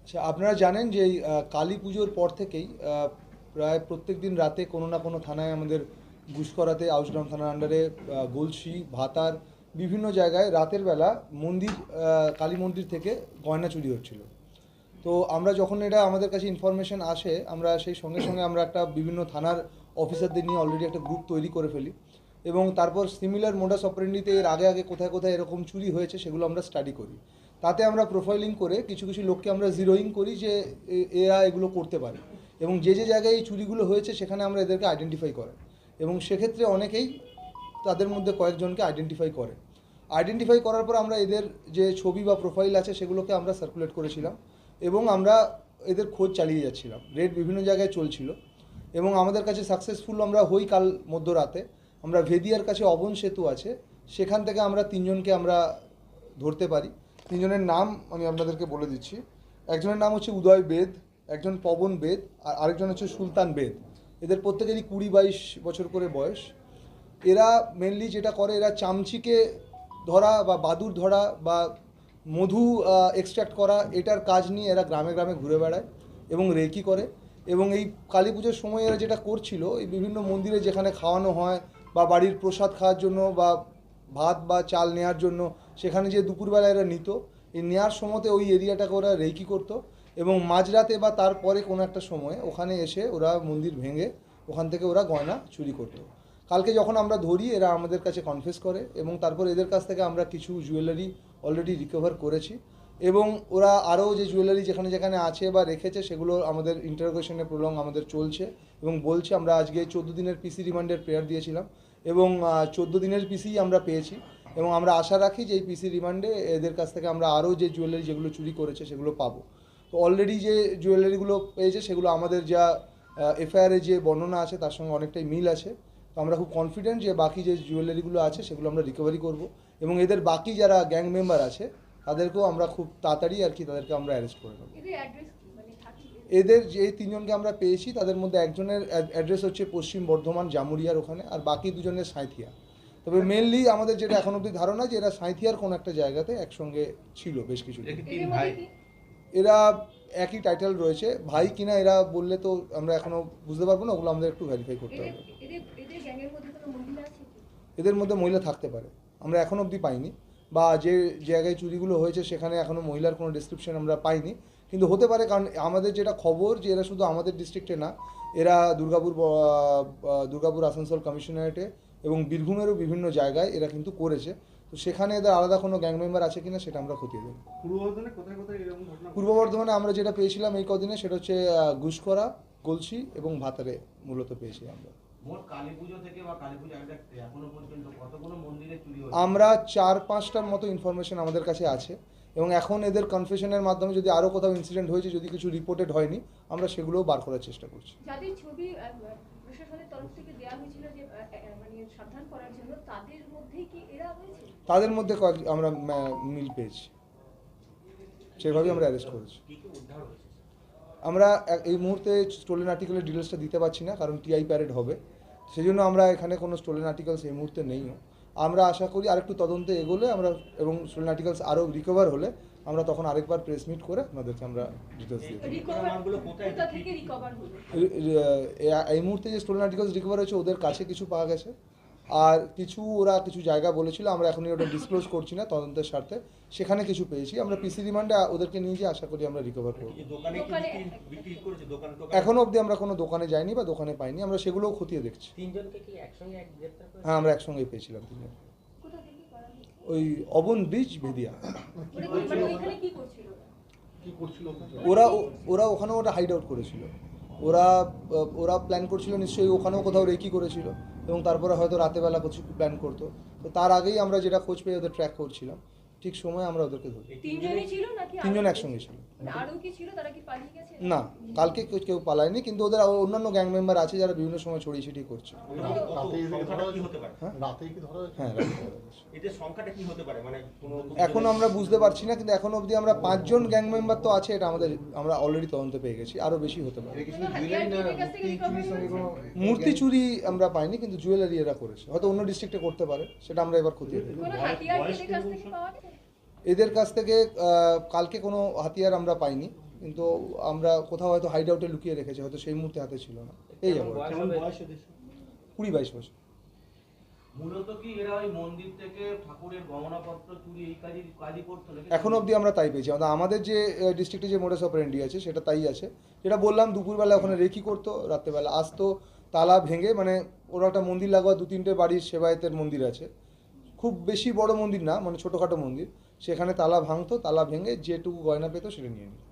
আচ্ছা আপনারা জানেন যে এই কালী পুজোর পর থেকেই প্রায় প্রত্যেক দিন রাতে কোনো না কোনো থানায় আমাদের গুসকরাতে আউসগ্রাম থানার আন্ডারে গলসি ভাতার বিভিন্ন জায়গায় রাতের বেলা মন্দির কালী মন্দির থেকে গয়না চুরি হচ্ছিল। তো আমরা যখন এটা আমাদের কাছে ইনফরমেশন আসে আমরা সেই সঙ্গে সঙ্গে আমরা একটা বিভিন্ন থানার অফিসারদের নিয়ে অলরেডি একটা গ্রুপ তৈরি করে ফেলি। এবং তারপর সিমিলার মোডাস অপারেন্ডিতে এর আগে আগে কোথায় কোথায় এরকম চুরি হয়েছে সেগুলো আমরা স্টাডি করি। তাতে আমরা প্রোফাইলিং করে কিছু কিছু লোককে আমরা জিরোইং করি যে এরা এগুলো করতে পারে। এবং যে যে জায়গায় এই চুরিগুলো হয়েছে সেখানে আমরা এদেরকে আইডেন্টিফাই করে এবং সেক্ষেত্রে অনেকেই তাদের মধ্যে কয়েকজনকে আইডেন্টিফাই করে। আইডেন্টিফাই করার পর আমরা এদের যে ছবি বা প্রোফাইল আছে সেগুলোকে আমরা সার্কুলেট করেছিলাম এবং আমরা এদের খোঁজ চালিয়ে যাচ্ছিলাম। রেড বিভিন্ন জায়গায় চলছিল। এবং আমাদের কাছে সাকসেসফুল আমরা হই কাল মধ্যরাতে। আমরা ভেদিয়ার কাছে অবন সেতু আছে, সেখান থেকে আমরা তিনজনকে আমরা ধরতে পারি। তিনজনের নাম আমি আপনাদেরকে বলে দিচ্ছি। একজনের নাম হচ্ছে উদয় বেদ, একজন পবন বেদ, আর আরেকজন হচ্ছে সুলতান বেদ। এদের প্রত্যেকেরই কুড়ি বাইশ বছর করে বয়স। এরা মেনলি যেটা করে, এরা চামচিকে ধরা বা বাদুর ধরা বা মধু এক্সট্রাক্ট করা, এটার কাজ নিয়ে এরা গ্রামে গ্রামে ঘুরে বেড়ায় এবং রেকি করে। এবং এই কালী পুজোর সময় এরা যেটা করছিল, এই বিভিন্ন মন্দিরে যেখানে খাওয়ানো হয় বা বাড়ির প্রসাদ খাওয়ার জন্য বা ভাত বা চাল নেওয়ার জন্য, সেখানে যে দুপুরবেলা এরা নিত। এই নেওয়ার সময়তে ওই এরিয়াটাকে ওরা রেকি করতো এবং মাঝরাতে বা তারপরে কোনো একটা সময় ওখানে এসে ওরা মন্দির ভেঙে ওখান থেকে ওরা গয়না চুরি করতো। কালকে যখন আমরা ধরি, এরা আমাদের কাছে কনফেস করে এবং তারপর এদের কাছ থেকে আমরা কিছু জুয়েলারি অলরেডি রিকভার করেছি। এবং ওরা আরও যে জুয়েলারি যেখানে যেখানে আছে বা রেখেছে, সেগুলো আমাদের ইন্টারোগেশনে প্রলং আমাদের চলছে এবং বলছে, আমরা আজকে চোদ্দ দিনের পিসি রিমান্ডের প্রেয়ার দিয়েছিলাম এবং চোদ্দ দিনের পিসি আমরা পেয়েছি এবং আমরা আশা রাখি যে এই পিসি রিমান্ডে এদের কাছ থেকে আমরা আরও যে জুয়েলারি যেগুলো চুরি করেছে, সেগুলো পাবো। তো অলরেডি যে জুয়েলারিগুলো পেয়েছে, সেগুলো আমাদের যা এফআইআরে যে বর্ণনা আছে, তার সঙ্গে অনেকটাই মিল আছে। তো আমরা খুব কনফিডেন্ট যে বাকি যে জুয়েলারিগুলো আছে, সেগুলো আমরা রিকভারি করব এবং এদের বাকি যারা গ্যাং মেম্বার আছে তাদেরকেও আমরা খুব তাড়াতাড়ি আর কি তাদেরকে আমরা অ্যারেস্ট করে নেব। এদের অ্যাড্রেস কি? মানে এদের? যে তিনজনকে আমরা পেয়েছি তাদের মধ্যে একজনের অ্যাড্রেস হচ্ছে পশ্চিম বর্ধমান জামুরিয়ার ওখানে আর বাকি দুজনের সাঁইথিয়া। তবে মেনলি আমাদের যেটা এখন অবধি ধারণা যে এরা সাঁইথিয়ার কোনো একটা জায়গাতে একসঙ্গে ছিল বেশ কিছু এরা একই টাইটেল রয়েছে। ভাই কিনা এরা বললে তো আমরা এখনও বুঝতে পারব না ওগুলো আমাদের একটু ভেরিফাই করতে হবে। এদের এদের মধ্যে মহিলা আছে কি? এদের মধ্যে মহিলা থাকতে পারে। আমরা এখন অবধি পাইনি। বা যে জায়গায় চুরিগুলো হয়েছে সেখানে এখনও মহিলার কোনো ডিসক্রিপশন আমরা পাইনি। কিন্তু হতে পারে কারণ আমাদের যেটা খবর যে এরা শুধু আমাদের ডিস্ট্রিক্টে না এরা দুর্গাপুর দুর্গাপুর আসানসোল কমিশনারেটে এবং বীরভূমেরও বিভিন্ন জায়গায় এরা কিন্তু করেছে। তো সেখানে এদের আলাদা কোনো গ্যাং মেম্বার আছে কিনা সেটা আমরা খতিয়ে দেবো পূর্ব বর্ধমানে আমরা যেটা পেয়েছিলাম এই কদিনে সেটা হচ্ছে গুসকরা গলসি এবং ভাতারে মূলত পেয়েছি আমরা। মোট কালী পুজো থেকে বা কালী পুজো আগে এখনও পর্যন্ত কতগুলো আমরা চার পাঁচটার মতো ইনফরমেশন আমাদের কাছে আছে এবং এখন এদের কনফেশনের মাধ্যমে যদি আরও কোথাও ইনসিডেন্ট হয়েছে যদি কিছু রিপোর্টেড হয়নি আমরা সেগুলোও বার করার চেষ্টা করছি। যাদের ছবি প্রশাসনের তরফ থেকে দেওয়া হয়েছিল যে আহ, আহ, মানে সাবধান করার জন্য তাদের মধ্যেই কি এরা হয়েছে তাদের মধ্যে কয়েক আমরা মিল পেয়েছি। সেভাবেই আমরা অ্যারেস্ট করেছি। কি কি উদ্ধার হয়েছে? আমরা এই মুহূর্তে স্টোলেন আর্টিকেলের ডিটেলসটা দিতে পারছি না কারণ টিআই প্যারেড হবে। সেই জন্য আমরা এখানে কোনো স্টোলেন আর্টিকেলস এই মুহূর্তে নেইও। আমরা আশা করি আরেকটু তদন্তে এগোলে আমরা এবং স্টোলেন আর্টিকেলস আরও রিকভার হলে আমরা তখন আরেকবার প্রেস মিট করে আপনাদেরকে আমরা ডিটেলস দিয়ে দেবো। রিকভার মালগুলো কোথায় কোথা থেকে রিকভার হলো? এ- এ- এই মুহূর্তে যে স্টোলেন আর্টিকেলস রিকভার হয়েছে ওদের কাছে কিছু পাওয়া গেছে। আর কিছু ওরা কিছু জায়গা বলেছিল আমরা এখনই ওটা ডিসক্লোজ করছি না তদন্তের স্বার্থে। সেখানে কিছু পেয়েছি। আমরা পিসি রিমান্ডে ওদেরকে নিয়ে গিয়ে আশা করি আমরা রিকভার করব। এখনও অবধি আমরা কোনো দোকানে যাইনি বা দোকানে পাইনি। আমরা সেগুলোও খতিয়ে দেখছি। হ্যাঁ আমরা একসঙ্গেই পেয়েছিলাম তিনজন। ওই অবন ব্রিজ ভেদিয়া কি মানে ওইখানে কি করছিল? ওরা? কি ওরা ও- ওরা ওখানে ওটা হাইড আউট করেছিল। ওরা ওরা প্ল্যান করছিল নিশ্চয়ই ওখানেও কোথাও রেকি করেছিল। এবং তারপরে হয়তো রাতেবেলা কিছু প্ল্যান করতো। তো তার আগেই আমরা যেটা খোঁজ পেয়ে ওদের ট্র্যাক করছিলাম। ঠিক সময় আমরা ওদেরকে ধরি। তিনজনই ছিল নাকি তিনজন একসঙ্গে ছিল। কি ছিল? তারা কি পালিয়ে গেছে? না কালকে কেউ কেউ পালায়নি কিন্তু ওদের অন্যান্য গ্যাং মেম্বার আছে যারা বিভিন্ন সময় ছড়িয়ে ছিটিয়ে করছে। হ্যাঁ? রাতেই কি ধরা হয়েছে? হ্যাঁ মানে এখন আমরা বুঝতে পারছি না কিন্তু এখন অবধি আমরা পাঁচজন গ্যাং মেম্বার তো আছে এটা আমাদের আমরা অলরেডি তদন্ত পেয়ে গেছি আরও বেশি হতে পারে? মূর্তি চুরি আমরা পাইনি কিন্তু জুয়েলারি এরা করেছে। হয়তো অন্য ডিস্ট্রিক্টে করতে পারে সেটা আমরা এবার খতিয়ে কি এদের কাছ থেকে কালকে কোনো হাতিয়ার আমরা পাইনি কিন্তু আমরা কোথাও হয়তো হাইড আউটে লুকিয়ে রেখেছি হয়তো সেই মুহূর্তে হাতে ছিল না। এই কুড়ি বাইশ বছর। মূলত কি এরা ওই মন্দির থেকে ঠাকুরের গহনাপত্র চুরি এই কাজই কাজই করতো নাকি? এখন অবধি আমরা তাই পেয়েছি। আমাদের আমাদের যে ডিস্ট্রিক্টে যে মোডাস অপারেন্ডি আছে সেটা তাই আছে। যেটা বললাম দুপুরবেলা ওখানে রেকি করতো রাত্রেবেলা আসতো তালা ভেঙে মানে ওরা একটা মন্দির লাগোয়া দু তিনটে বাড়ির সেবায়েতের মন্দির আছে। খুব বেশি বড় মন্দির না মানে ছোটোখাটো মন্দির। সেখানে তালা ভাঙতো তালা ভেঙে যেটুকু গয়না পেতো সেটা নিয়ে নিত।